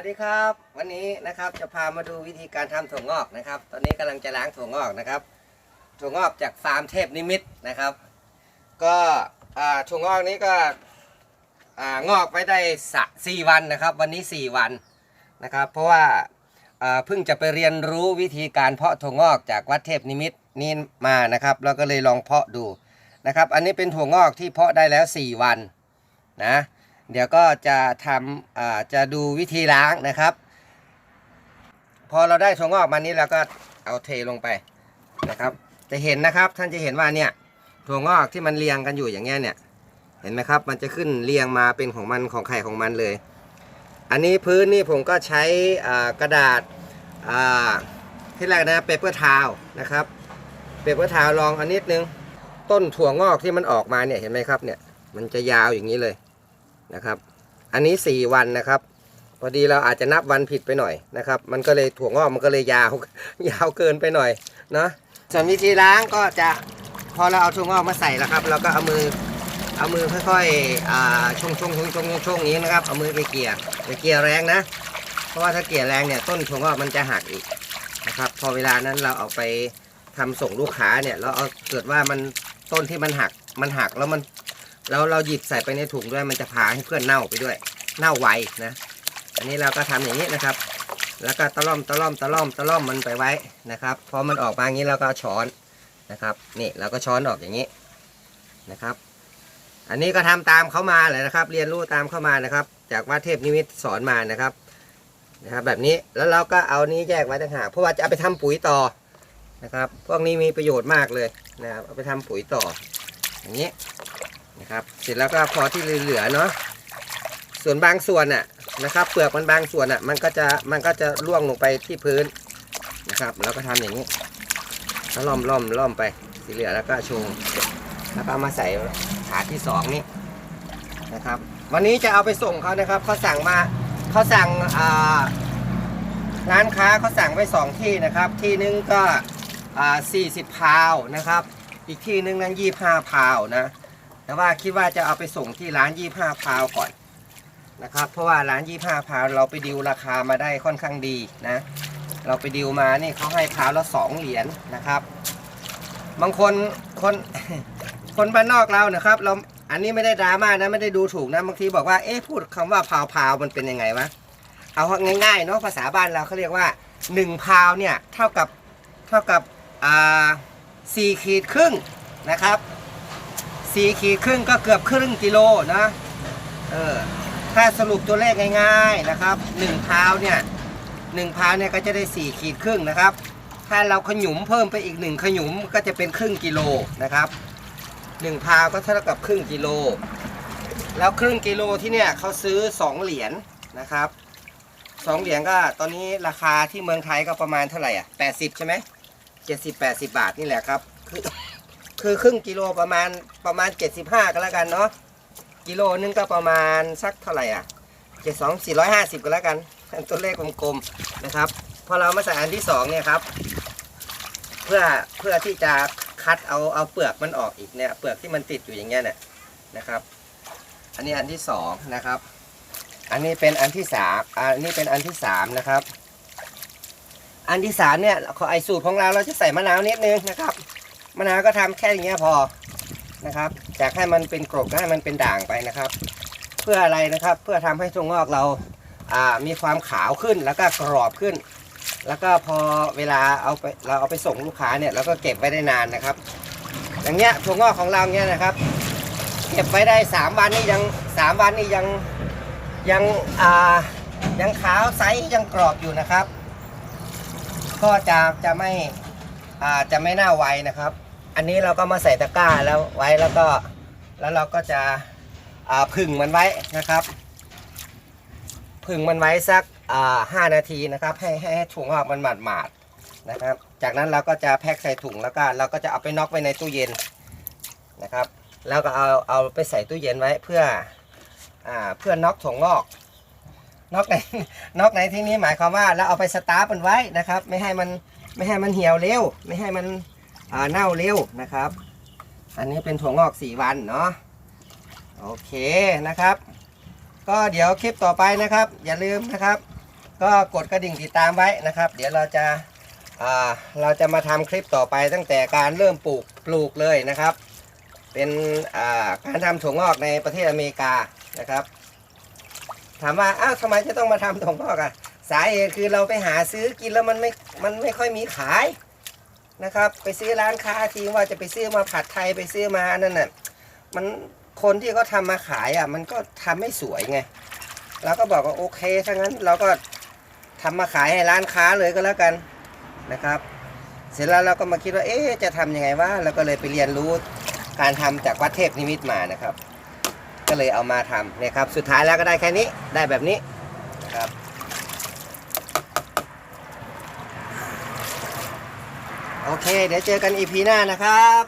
วัสดีครับ วันนี้นะครับจะพามาดูวิธีการทำถั่วงอกนะครับ ตอนนี้กำลังจะล้างถั่วงอกนะครับถั่วงอกจากฟาร์มเทพนิมิตนะครับ ก็ถั่วงอกนี้ก็งอกไปได้สสี่วันนะครับ วันนี้สี่วันนะครับ เพราะว่าอ่าเพิ่งจะไปเรียนรู้วิธีการเพาะถั่วงอกจากวัดเทพนิมิตนี่มานะครับแล้วก็เลยลองเพาะดูนะครับ อันนี้เป็นถั่วงอกที่เพาะได้แล้ว 4 วันนะ เดี๋ยวก็จะทำอ่าจะดูวิธีล้างนะครับ พอเราได้ถั่วงอกมานี้เราก็เอาเทลงไปนะครับ จะเห็นนะครับท่านจะเห็นว่าเนี่ยถั่วงอกที่มันเรียงกันอยู่อย่างเงี้ยเนี่ยเห็นไหมครับ มันจะขึ้นเรียงมาเป็นของมันของไข่ของมันเลย อันนี้พื้นนี่ผมก็ใช้กระดาษที่แรกนะเปเปอร์ทาวนะครับเปเปอร์ทาวลองอันนิดนึง ต้นถั่วงอกที่มันออกมาเนี่ยเห็นไหมครับเนี่ยมันจะยาวอย่างนี้เลย นะครับ อันนี้ 4 วันนะครับ พอดีเราอาจจะนับวันผิดไปหน่อยนะครับ มันก็เลยถั่วงอกมันก็เลยยาวยาวเกินไปหน่อยเนาะส่วนวิธีล้างก็จะพอเราเอาถั่วงอกมาใส่แล้วครับ เราก็เอามือเอามือค่อยๆอ่าชงชงชงชงชงนี้นะครับ เอามือไปเกี่ยไปเกี่ยแรงนะ เพราะว่าถ้าเกี่ยแรงเนี่ยต้นถั่วงอกมันจะหักอีกนะครับ พอเวลานั้นเราเอาไปทำส่งลูกค้าเนี่ยเราเอาเกิดว่ามันต้นที่มันหักมันหักแล้วมัน แล้วเราหยิบใส่ไปในถุงด้วยมันจะพาให้เพื่อนเน่าไปด้วย เน่าไวนะ อันนี้เราก็ทำอย่างนี้นะครับ แล้วก็ตะล่อมตะล่อมตะล่อมตะล่อมมันไปไว้นะครับ พอมันออกมาอย่างนี้เราก็ช้อนนะครับ นี่เราก็ช้อนออกอย่างนี้นะครับ อันนี้ก็ทำตามเขามาเลยนะครับ เรียนรู้ตามเข้ามานะครับ จากวัดเทพนิมิตสอนมานะครับนะครับ แบบนี้แล้วเราก็เอานี้แยกไว้ต่างหากเพราะว่าจะเอาไปทำปุ๋ยต่อนะครับ พวกนี้มีประโยชน์มากเลยนะครับเอาไปทำปุ๋ยต่ออย่างนี้ นะครับ เสร็จแล้วก็พอที่เหลือเนาะส่วนบางส่วนน่ะนะครับ เปลือกมันบางส่วนน่ะมันก็จะมันก็จะร่วงลงไปที่พื้นนะครับ แล้วก็ทำอย่างนี้แล้วล่อมล่อมล่อมไปที่เหลือแล้วก็ชงแล้วก็เอามาใส่ถาดที่สองนี่นะครับ วันนี้จะเอาไปส่งเขานะครับเขาสั่งมาเขาสั่งร้านค้าเขาสั่งไว้สองที่นะครับ ที่หนึงก็อ่า40 พาวนะครับ อีกที่หนึงนั้น25 พาวนะ แต่ว่าคิดว่าจะเอาไปส่งที่ร้าน25พาวก่อนนะครับ เพราะว่าร้าน25พาวเราไปดิวราคามาได้ค่อนข้างดีนะ เราไปดิวมานี่เขาให้พาวละ2เหรียญนะครับ บางคนคนคนบ้านนอกเรานะครับ เราอันนี้ไม่ได้ดราม่านะไม่ได้ดูถูกนะบางทีบอกว่าเอ๊ะพูดคำว่าพาวพาวมันเป็นยังไงวะเอาง่ายๆเนาะภาษาบ้านเราเขาเรียกว่า1พาวเนี่ยเท่ากับเท่ากับอ่าสี่ขีดครึ่งนะครับ สี่ขีดครึ่งก็เกือบครึ่งกิโลนะเออถ้าสรุปตัวเลขง่ายๆนะครับหนึ่งพาเนี่ยหนึ่งพาเนี่ยก็จะได้สี่ขีดครึ่งนะครับ ถ้าเราขยุมเพิ่มไปอีกหนึ่งขยุมก็จะเป็นครึ่งกิโลนะครับหนึ่งพาก็เท่ากับครึ่งกิโล แล้วครึ่งกิโลที่เนี่ยเขาซื้อสองเหรียญนะครับสองเหรียญก็ตอนนี้ราคาที่เมืองไทยก็ประมาณเท่าไหร่อะแปดสิบใช่ไหมเจ็ดสิบแปดสิบบาทนี่แหละครับคือ คือครึ่งกิโลประมาณประมาณ 75ก็แล้วกันเนาะกิโลนึงก็ประมาณสักเท่าไหร่อะ72 450ก็แล้วกันตัวเลขกลมๆนะครับพอเรามาใส่อันที่สองเนี่ยครับ เพื่อเพื่อที่จะคัดเอาเอาเปลือกมันออกอีกเนี่ยเปลือกที่มันติดอยู่อย่างเงี้ยเนี่ยนะครับ อันนี้อันที่สองนะครับ อันนี้เป็นอันที่สามอันนี้เป็นอันที่สามนะครับ อันที่สามเนี่ยขอไอสูตรของเราเราจะใส่มะนาวนิดนึงนะครับ มะนาวก็ทำแค่อย่างเงี้ยพอนะครับจากให้มันเป็นกรดให้มันเป็นด่างไปนะครับ เพื่ออะไรนะครับเพื่อทำให้ถั่วงอกเราอ่ามีความขาวขึ้นแล้วก็กรอบขึ้น แล้วก็พอเวลาเอาไปเราเอาไปส่งลูกค้าเนี่ยเราก็เก็บไว้ได้นานนะครับ อย่างเงี้ยถั่วงอกของเราเงี้ยนะครับ เก็บไว้ได้ 3 วันนี่ยัง 3 วันนี่ยังยังอ่ายังขาวใสยังกรอบอยู่นะครับ ก็จะจะไม่อ่าจะไม่น่าไวนะครับ อันนี้เราก็มาใส่ตะกร้าแล้วไว้แล้วก็แล้วเราก็จะอ่าผึ่งมันไว้นะครับผึ่งมันไว้สักห้านาทีนะครับ ให้ให้ถุงออกมันหมาดหมาดๆนะครับ จากนั้นเราก็จะแพ็คใส่ถุงแล้วก็เราก็จะเอาไปน็อกไว้ในตู้เย็นนะครับ แล้วก็เอาเอาไปใส่ตู้เย็นไว้เพื่ออเพื่อน็อกถั่วงอกน็อกในน็อกในที่นี้หมายความว่าเราเอาไปสตาร์ฟมันไว้นะครับ ไม่ให้มันไม่ให้มันเหี่ยวเร็ว ไม่ให้มัน เน่าเร็วนะครับ อันนี้เป็นถั่วงอกสี่วันเนาะโอเคนะครับ ก็เดี๋ยวคลิปต่อไปนะครับ อย่าลืมนะครับ ก็กดกระดิ่งติดตามไว้นะครับ เดี๋ยวเราจะอ่าเราจะมาทำคลิปต่อไปตั้งแต่การเริ่มปลูกปลูกเลยนะครับ เป็นอ่าการทำถั่วงอกในประเทศอเมริกานะครับ ถามว่าอ้าวทำไมจะต้องมาทำถั่วงอกอะสาเหตุคือเราไปหาซื้อกินแล้วมันไม่มันไม่ค่อยมีขาย นะครับ ไปซื้อร้านค้าทีว่าจะไปซื้อมาผัดไทยไปซื้อมานั่นน่ะมันคนที่เขาทำมาขายอะ มันก็ทำไม่สวยไงเราก็บอกว่าโอเคถ้างั้นเราก็ทำมาขายให้ร้านค้าเลยก็แล้วกันนะครับ เสร็จแล้วเราก็มาคิดว่าเอ๊ะจะทำยังไงวะเราก็เลยไปเรียนรู้การทำจากวัดเทพนิมิตมานะครับ ก็เลยเอามาทำเนี่ยครับ สุดท้ายแล้วก็ได้แค่นี้ได้แบบนี้ครับ โอเค เดี๋ยวเจอกันอีพีหน้านะครับ